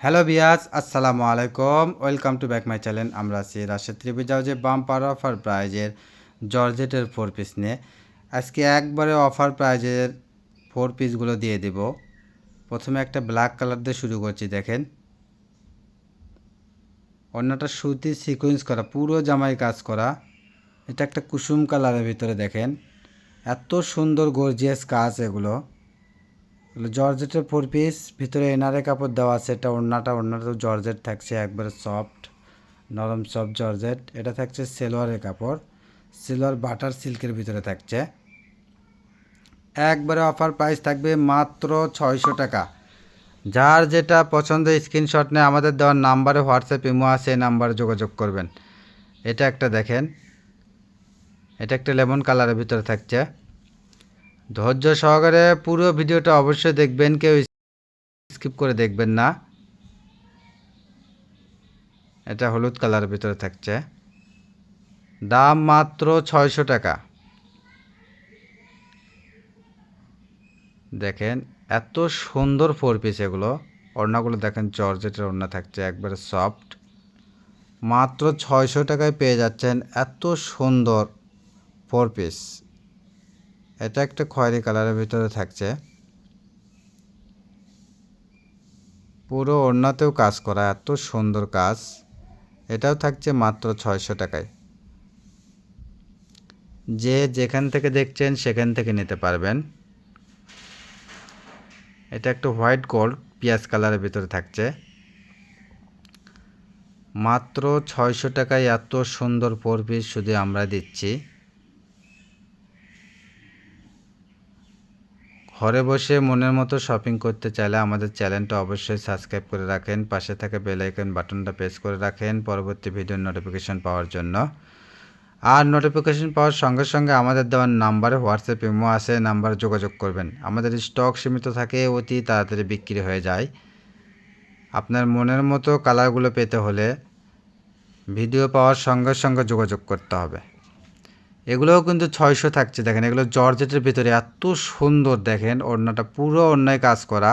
Hello বিয়াস আসসালামু আলাইকুম welcome to back my channel আমরা আছি রাশেদ ত্রিপুজাও যে বাম্পার অফার প্রাইজের জর্জেটের ফোর পিস নিয়ে। আজকে একবারে অফার প্রাইজের ফোর পিসগুলো দিয়ে দেব। প্রথমে একটা ব্ল্যাক কালার দিয়ে শুরু করছি, দেখেন। অন্যটা সুতি সিকোয়েন্স করা, পুরো জামাই কাজ করা। এটা একটা কুসুম কালারের ভিতরে দেখেন। এত সুন্দর গর্জিয়াস কাজ এগুলো। জর্জেটের ফোর পিস ভিতরে এনারে কাপড় দেওয়া আছে, এটা ওড়নাটা ওড়নাটা জর্জেট থাকছে, একবারে সফট নরম সফট জর্জেট। এটা থাকছে সেলোয়ারের কাপড়, সেলোয়ার বাটার সিল্কের ভিতরে থাকছে। একবারে অফার প্রাইস থাকবে মাত্র ছয়শো টাকা। যার যেটা পছন্দ স্ক্রিনশট নিয়ে আমাদের দেওয়ার নাম্বারে হোয়াটসঅ্যাপ ইমো আছে, এই নাম্বারে যোগাযোগ করবেন। এটা একটা দেখেন, এটা একটা লেমন কালারের ভিতরে থাকছে। ধৈর্য সহকারে পুরো ভিডিওটা অবশ্যই দেখবেন, কেউ স্কিপ করে দেখবেন না। এটা হলুদ কালারের ভিতরে থাকছে। দাম মাত্র ছয়শো টাকা। দেখেন, এত সুন্দর ফোর পিস এগুলো। ওড়নাগুলো দেখেন, জর্জেটের ওড়না থাকছে, একবারে সফট। মাত্র ছয়শো টাকায় পেয়ে যাচ্ছেন এত সুন্দর ফোর পিস। এটা একটা খয়েরি কালারের ভিতরে থাকছে। পুরো ওড়নাতেও কাজ করা, এত সুন্দর কাজ। এটাও থাকছে মাত্র ছয়শো টাকায়। যে যেখান থেকে দেখছেন সেখান থেকে নিতে পারবেন। এটা একটা হোয়াইট গোল্ড, পিঁয়াজ কালারের ভিতরে থাকছে। মাত্র ছয়শো টাকায় এত সুন্দর পিস শুধু আমরা দিচ্ছি। ঘরে বসে মনের মতো শপিং করতে চাইলে আমাদের চ্যানেলটা অবশ্যই সাবস্ক্রাইব করে রাখেন। পাশে থাকা বেল আইকন বাটনটা প্রেস করে রাখেন পরবর্তী ভিডিওর নোটিফিকেশন পাওয়ার জন্য। আর নোটিফিকেশন পাওয়ার সঙ্গে সঙ্গে আমাদের দেওয়ার নাম্বারে হোয়াটসঅ্যাপ ইমো আছে নাম্বারে যোগাযোগ করবেন। আমাদের স্টক সীমিত থাকে, অতি তাড়াতাড়ি বিক্রি হয়ে যায়। আপনার মনের মতো কালারগুলো পেতে হলে ভিডিও পাওয়ার সঙ্গে সঙ্গে যোগাযোগ করতে হবে। এগুলোও কিন্তু ছয়শো থাকছে। দেখেন, এগুলো জর্জেটের ভিতরে এত সুন্দর দেখেন, ওড়নাটা পুরো অন্যায় কাজ করা।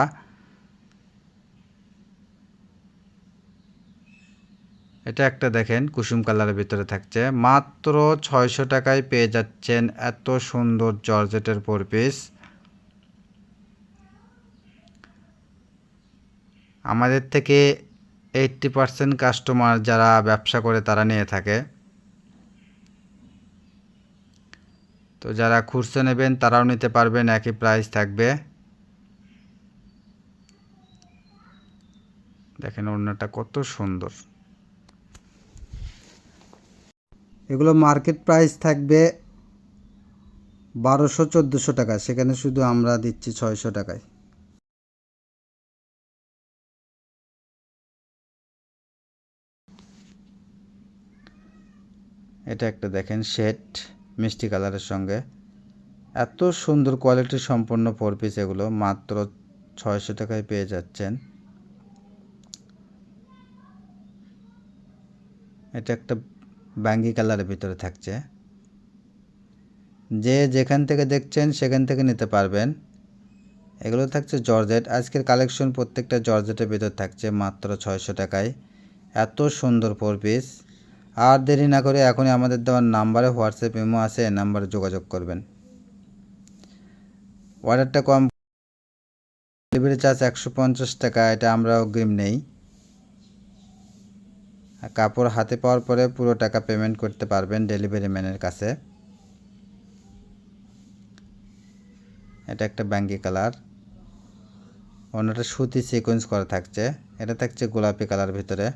এটা একটা দেখেন, কুসুম কালারের ভিতরে থাকছে। মাত্র ছয়শো টাকায় পেয়ে যাচ্ছেন এত সুন্দর জর্জেটের ফোর পিস। আমাদের থেকে এইট্টি পার্সেন্ট কাস্টমার যারা ব্যবসা করে তারা নিয়ে থাকে। তো যারা খুচরো নেবেন, তারাও নিতে পারবেন, একই প্রাইস থাকবে। দেখেন ওড়নাটা কত সুন্দর। এগুলো মার্কেট প্রাইস থাকবে বারোশো, চোদ্দোশো টাকা। সেখানে শুধু আমরা দিচ্ছি ছয়শো টাকায়। এটা একটা দেখেন শেড মিষ্টি কালারের সঙ্গে। এত সুন্দর কোয়ালিটি সম্পন্ন ফোর পিস এগুলো, মাত্র ছয়শো টাকায় পেয়ে যাচ্ছেন। এটা একটা ব্যাঙ্গি কালারের ভিতরে থাকছে। যে যেখান থেকে দেখছেন সেখান থেকে নিতে পারবেন। এগুলো থাকছে জর্জেট। আজকের কালেকশন প্রত্যেকটা জর্জেটের ভিতর থাকছে মাত্র ছয়শো টাকায়। এত সুন্দর ফোর পিস আর দেরি না করে এখনই আমাদের দেওয়ার নাম্বারে হোয়াটসঅ্যাপ ইমো আছে নাম্বারে যোগাযোগ করবেন। অর্ডারটা কম ডেলিভারি চার্জ একশো পঞ্চাশ টাকা, এটা আমরা অগ্রিম নেই। কাপড় হাতে পাওয়ার পরে পুরো টাকা পেমেন্ট করতে পারবেন ডেলিভারি ম্যানের কাছে। এটা একটা ব্যাঙ্গি কালার। অন্যটা সুতি সিকোয়েন্স করা থাকছে, এটা থাকছে গোলাপি কালার ভিতরে।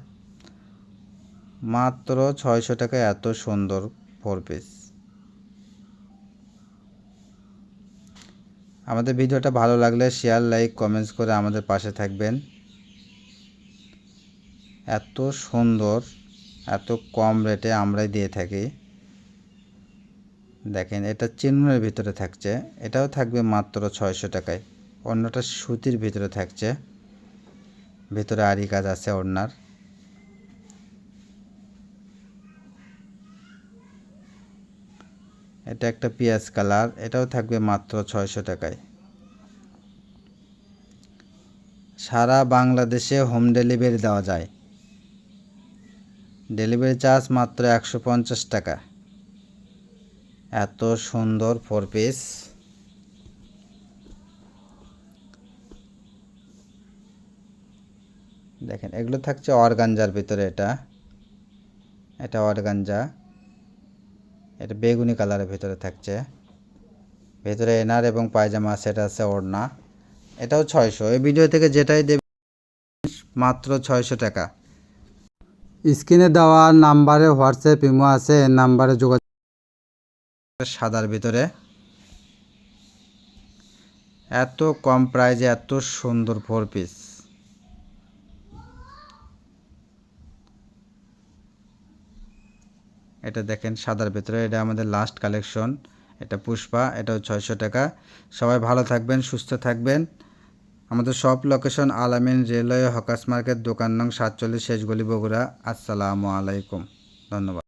মাত্র ছয়শো টাকা এত সুন্দর ফোর পিস আমাদের ভিডিওটা ভালো লাগলে শেয়ার লাইক কমেন্টস করে আমাদের পাশে থাকবেন। এত সুন্দর, এত কম রেটে আমরাই দিয়ে থাকি। দেখেন, এটা চিনুনের ভিতরে থাকছে, এটাও থাকবে মাত্র ছয়শো টাকায়। অন্যটা সুতির ভিতরে থাকছে। ভিতরে আরি কাজ আছে ওড়নার। এটা একটা পেঁয়াজ কালার, এটাও থাকবে মাত্র ছয়শো টাকায়। সারা বাংলাদেশে হোম ডেলিভারি দেওয়া যায়। ডেলিভারি চার্জ মাত্র একশো পঞ্চাশ টাকা। এত সুন্দর ফোর পিস। দেখেন, এগুলো থাকছে অর্গানজার ভিতরে এটা। এটা অর্গানজা। এটা বেগুনি কালারের ভিতরে থাকছে। ভেতরে এনার এবং পায়জামা সেট আছে ওড়না। এটাও ছয়শো। এই ভিডিও থেকে যেটাই দেবে মাত্র ছয়শো টাকা। স্ক্রিনে দেওয়া নাম্বারে হোয়াটসঅ্যাপ ইমো আছে, এই নাম্বারে যোগাযোগ সাদার ভিতরে। এত কম প্রাইজে এত সুন্দর ফোর পিস। এটা দেখেন সাদার ভেতরে, এটা আমাদের লাস্ট কালেকশন এটা পুষ্পা, এটাও ছয়শো টাকা। সবাই ভালো থাকবেন, সুস্থ থাকবেন। আমাদের সব লোকেশন আলামিন রেলওয়ে হকাস মার্কেট, দোকান নং সাতচল্লিশ শেষ গলি বগুড়া। আসসালামু আলাইকুম। ধন্যবাদ।